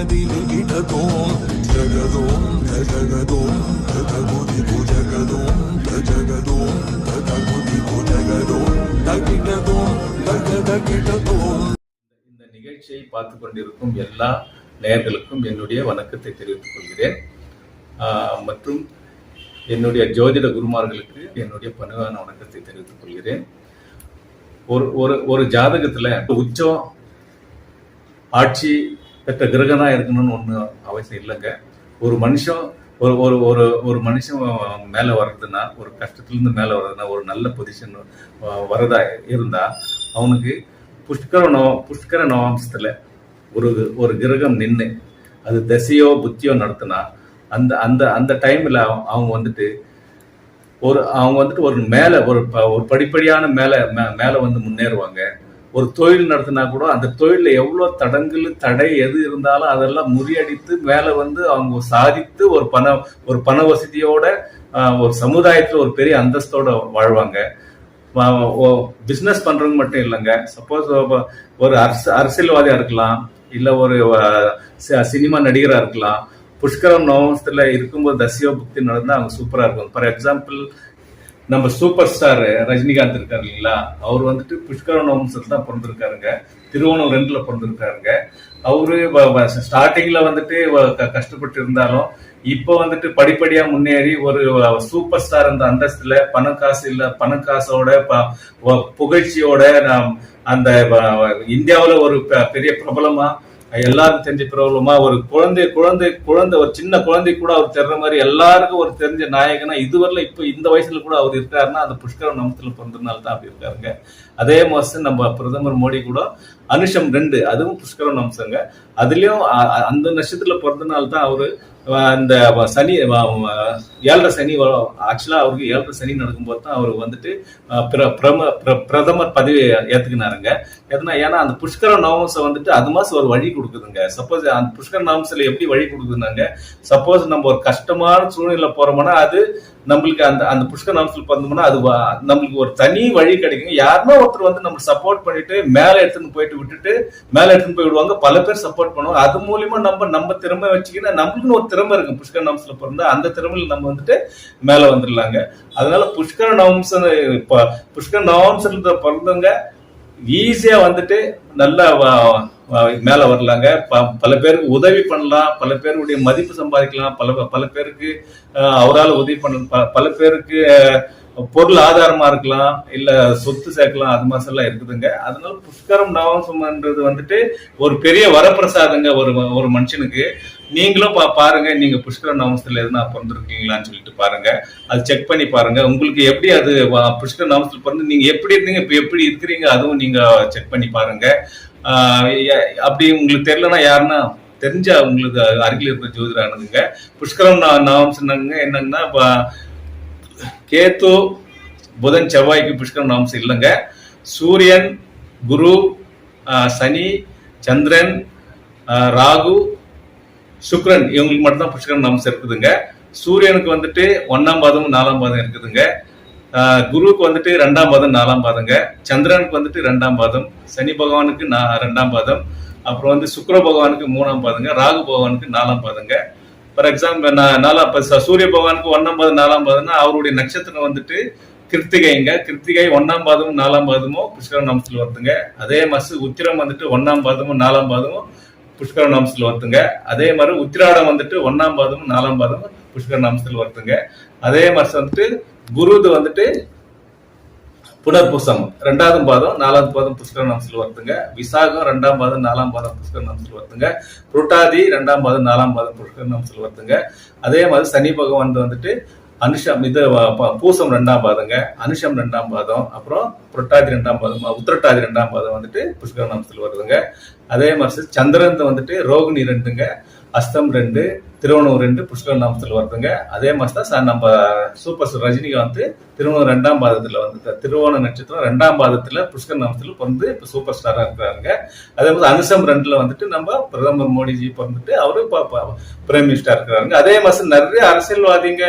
திருகுதகிடதிலிகிடதோம் ஜகதோம் தஜகதோம் ததகுதி புஜகதோம் தஜகதோம் ததகுதி புஜகதோம் தகிடதோம் தகதகிடதோம் இந்த நிகழ்ச்சியை பார்த்து கொண்டிருக்கும் எல்லா நேயர்களுக்கும் என்னுடைய வணக்கத்தை தெரிவித்துக் கொள்கிறேன். மற்றும் என்னுடைய ஜோதிட குருமார்களுக்கு என்னுடைய பணிவான வணக்கத்தை தெரிவித்துக் கொள்கிறேன். ஒரு ஒரு ஒரு ஜாதகத்தில் உச்சம் ஆட்சி பெற்ற கிரகனா இருக்கணும்னு ஒன்றும் அவசியம் இல்லைங்க. ஒரு மனுஷன் ஒரு ஒரு ஒரு ஒரு மனுஷன் மேலே வர்றதுன்னா ஒரு கஷ்டத்துலேருந்து மேலே வர்றதுன்னா ஒரு நல்ல பொசிஷன் வரதா இருந்தால் அவனுக்கு புஷ்கர நவ புஷ்கர நவாம்சத்தில் ஒரு ஒரு கிரகம் நின்று அது தசையோ புத்தியோ நடத்தினா அந்த அந்த அந்த டைமில் அவங்க வந்துட்டு ஒரு அவங்க வந்துட்டு ஒரு மேலே ஒரு ப- ஒரு படிப்படியான மேலே மே- வந்து முன்னேறுவாங்க. ஒரு தொழில் நடத்தினா கூட அந்த தொழில எவ்வளவு தடங்கள் தடை எது இருந்தாலும் அதெல்லாம் முறியடித்து மேலே வந்து அவங்க சாதித்து ஒரு பண ஒரு பண வசதியோட ஒரு சமுதாயத்துல ஒரு பெரிய அந்தஸ்தோட வாழ்வாங்க. பிஸ்னஸ் பண்றவங்க மட்டும் இல்லைங்க. சப்போஸ் ஒரு அரசு அரசியல்வாதியா இருக்கலாம் இல்ல ஒரு சினிமா நடிகரா இருக்கலாம். புஷ்கரம் நவமத்துல இருக்கும்போது தசியோ புக்தி நடந்தா அவங்க சூப்பரா இருக்கும். ஃபார் எக்ஸாம்பிள் நம்ம சூப்பர் ஸ்டார் ரஜினிகாந்த் இருக்காரு இல்லைங்களா? அவர் வந்துட்டு புஷ்கரன் வம்சத்தில் தான் பிறந்திருக்காருங்க திருவோணம் ரெண்டுல பிறந்திருக்காருங்க. அவரு ஸ்டார்டிங்ல வந்துட்டு க- கஷ்டப்பட்டு இருந்தாலும் இப்போ வந்துட்டு படிப்படியா முன்னேறி ஒரு சூப்பர் ஸ்டார் அந்த அந்தஸ்துல பணம் காசு இல்ல பணம் காசோட ப- வ- புகழ்ச்சியோட நாம் அந்த இந்தியாவில் ஒரு பெ- பெரிய பிரபலமா எல்லாருக்கும் தெரிஞ்ச பிரபலமா ஒரு குழந்தை குழந்தை குழந்தை ஒரு சின்ன குழந்தை கூட அவர் தெரிற மாதிரி எல்லாருக்கும் ஒரு தெரிஞ்ச நாயகனா இதுவரையில இப்ப இந்த வயசுல கூட அவர் இருக்காருன்னா அந்த புஷ்கர நமத்துல பிறந்ததுனால தான் அப்படி இருக்காருங்க. அதே மாசம் நம்ம பிரதமர் மோடி கூட அனுஷம் ரெண்டு அதுவும் புஷ்கர நம்சங்க அதுலயும் அந்த நட்சத்திரத்துல பிறந்தனால தான் அவரு அந்த சனி ஏழரை சனி ஆக்சுவலாக அவருக்கு ஏழரை சனி நடக்கும்போது தான் அவர் வந்துட்டு பிர- பிரம- பிர- பிரதமர் பதவி ஏற்றுக்கினாருங்க எதுனா ஏன்னா அந்த புஷ்கர நவம்சம் வந்துட்டு அது மாதம் ஒரு வழி கொடுக்குதுங்க. சப்போஸ் அந்த புஷ்கர நவம்சில் எப்படி வழி கொடுக்குதுனாங்க? சப்போஸ் நம்ம ஒரு கஷ்டமான சூழ்நிலை போகிறோம்னா அது நம்மளுக்கு அந்த அந்த புஷ்கர நவம்சல் பிறந்தோம்னா அது நம்மளுக்கு ஒரு தனி வழி கிடைக்கும் யாருமே ஒருத்தர் வந்து நம்ம சப்போர்ட் பண்ணிட்டு மேலே எடுத்துன்னு போயிட்டு விட்டுட்டு மேலே எடுத்துன்னு போய் விடுவாங்க. பல பேர் சப்போர்ட் பண்ணுவாங்க. அது மூலியமா நம்ம நம்ம திறமை வச்சுக்கிட்டு நம்மளுக்குன்னு ஒரு திறமை இருக்கும். புஷ்கர நவம்சல பிறந்தா அந்த திறமையில நம்ம வந்துட்டு மேல வந்துடலாங்க. அதனால புஷ்கர நவம்சம் புஷ்கர நவம்சத்துல பிறந்தவங்க ஈஸியா வந்துட்டு நல்லா மேலே மேல வரலாங்க. ப- பல பேருக்கு உதவி பண்ணலாம். பல பேருடைய மதிப்பு சம்பாதிக்கலாம். பல பல பேருக்கு அவரால் உதவி பண்ண ப- பல பேருக்கு பொருள் ஆதாரமா இருக்கலாம். இல்ல சொத்து சேர்க்கலாம். அது மாதிரி எல்லாம் இருக்குதுங்க. அதனால புஷ்கரம் நவம்சம்ன்றது வந்துட்டு ஒரு பெரிய வரப்பிரசாதங்க ஒரு ஒரு மனுஷனுக்கு. நீங்களும் பா- பாருங்க நீங்க புஷ்கர நவசத்துல எதுனா பிறந்திருக்கீங்களான்னு சொல்லிட்டு பாருங்க. அது செக் பண்ணி பாருங்க. உங்களுக்கு எப்படி அது புஷ்கர நவசத்துல பிறந்து நீங்க எப்படி இருந்தீங்க இப்ப எப்படி இருக்கிறீங்க அதுவும் நீங்க செக் பண்ணி பாருங்க. அப்படி உங்களுக்கு தெரியலனா யாருன்னா தெரிஞ்ச உங்களுக்கு அருகில் இருக்கிற ஜோதிடர் அணுகுங்க புஷ்கரம் நா- நாமம் சொன்னாங்க என்னங்கன்னா இப்போ கேத்து புதன் செவ்வாய்க்கு புஷ்கரம் நாமம் இல்லைங்க. சூரியன் குரு சனி சந்திரன் ராகு சுக்ரன் இவங்களுக்கு மட்டும்தான் புஷ்கரன் அம்சம் இருக்குதுங்க சூரியனுக்கு வந்துட்டு ஒன்னாம் பாதம் நாலாம் பாதம் இருக்குதுங்க. குருவுக்கு வந்துட்டு ரெண்டாம் பாதம் நாலாம் பாதங்க. சந்திரனுக்கு வந்துட்டு ரெண்டாம் பாதம். சனி பகவானுக்கு நா- ரெண்டாம் பாதம். அப்புறம் வந்து சுக்கர பகவானுக்கு மூணாம் பாதங்க. ராகு பகவானுக்கு நாலாம் பாதங்க. ஃபார் எக்ஸாம்பிள் நாலாம் சூரிய பகவானுக்கு ஒன்னாம் பாதம் நாலாம் பாதம்னா அவருடைய நட்சத்திரம் வந்துட்டு கிருத்திகைங்க. கிருத்திகை ஒன்னாம் பாதமும் நாலாம் பாதமும் புஷ்கர நாமத்தில் வருதுங்க. அதே மாசு உத்திரம் வந்துட்டு ஒன்னாம் பாதமும் நாலாம் பாதமும். புஷ்கர நாமத்தில் வருத்துங்க. அதே மாதிரி உத்திராடம் வந்துட்டு ஒன்னாம் பாதமும் நாலாம் பாதமும் புஷ்கர நாமத்தில் வருதுங்க அதே மாதிரி வந்துட்டு குருது வந்துட்டு புனர்பூசம் ரெண்டாவது பாதம் நாலாவது பாதம் புஷ்கர நாம்சத்தில் வருதுங்க விசாகம் ரெண்டாம் பாதம் நாலாம் பாதம் புஷ்கர நாமத்தில் வருதுங்க புரட்டாதி ரெண்டாம் பாதம் நாலாம் பாதம் புஷ்கர நாமத்தில் வருதுங்க அதே மாதிரி சனி பகவான் வந்துட்டு அனுஷம் இது ப- பூசம் ரெண்டாம் பாதங்க அனுஷம் ரெண்டாம் பாதம் அப்புறம் புரட்டாதி ரெண்டாம் பாதம் உத்திரட்டாதி ரெண்டாம் பாதம் வந்துட்டு புஷ்கர நாமத்தில் வருதுங்க. அதே மாதிரி சந்திரன் வந்துட்டு ரோகிணி ரெண்டுங்க அஸ்தம் ரெண்டு திருவண்ணூர் ரெண்டு புஷ்கர நாமத்தில் வருதுங்க. அதே மாதிரி தான் ச- நம்ம சூப்பர் ஸ்டார் ரஜினிகாந்த் திருவண்ணூர் ரெண்டாம் பாதத்தில் வந்து திருவோண நட்சத்திரம் ரெண்டாம் பாதத்தில் புஷ்கர நாமத்தில் பிறந்து இப்போ சூப்பர் ஸ்டாராக இருக்கிறாங்க அதே மாதிரி அனுசம் ரெண்டில் வந்துட்டு நம்ம பிரதமர் மோடிஜி பிறந்துட்டு அவரும் இப்ப ப- பிரைம் மினிஸ்டர் இருக்கிறாருங்க. அதே மாதிரி நிறைய அரசியல்வாதிங்க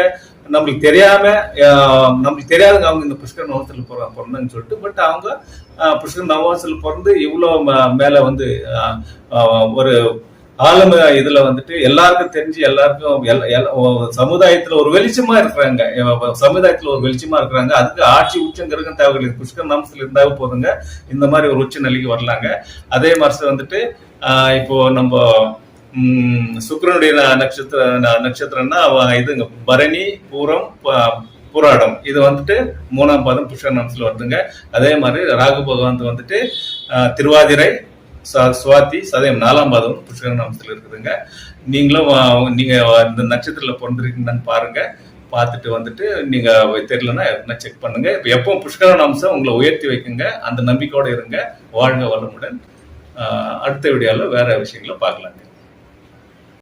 நம்மளுக்கு தெரியாம நம்மளுக்கு தெரியாதவங்க அவங்க இந்த புஷ்கர் நவசத்தில் பிற பிறந்தாங்கன்னு சொல்லிட்டு பட் அவங்க புஷ்கர் புஷ்கர பிறந்து இவ்வளோ மேல வந்து ஒரு ஆளுமை இதுல வந்துட்டு எல்லாருக்கும் தெரிஞ்சு எல்லாருக்கும் சமுதாயத்துல ஒரு வெளிச்சமா இருக்கிறாங்க. சமுதாயத்துல ஒரு வெளிச்சமா இருக்கிறாங்க. அதுக்கு ஆட்சி உச்சங்கிறது தேவையில்லை புஷ்கர் நாமத்துல இருந்தாவே போதுங்க. இந்த மாதிரி ஒரு உச்ச நிலைக்கு வரலாங்க. அதே மாதிரி வந்துட்டு இப்போ நம்ம சுக்கிரனுடைய நட்சத்திர நட்சத்திரம்னா இதுங்க பரணி பூரம் புராடம். இது வந்துட்டு மூணாம் பாதம் புஷ்கர வருதுங்க. அதே மாதிரி ராகு பகவான் வந்துட்டு திருவாதிரை சுவாதி சதயம் நாலாம் பாதம் புஷ்கர இருக்குதுங்க. நீங்களும் நீங்கள் நீங்க இந்த நட்சத்திரத்துல பிறந்திருக்கீங்கன்னு பாருங்க. பார்த்துட்டு வந்துட்டு நீங்க தெரியலன்னா எதுனா செக் பண்ணுங்க. இப்போ எப்போ புஷ்கர அம்சம் உங்களை உயர்த்தி வைக்குங்க. அந்த நம்பிக்கையோட இருங்க. வாழ்க வளமுடன். அடுத்த வீடியோவில் வேற விஷயங்களை பார்க்கலாங்க.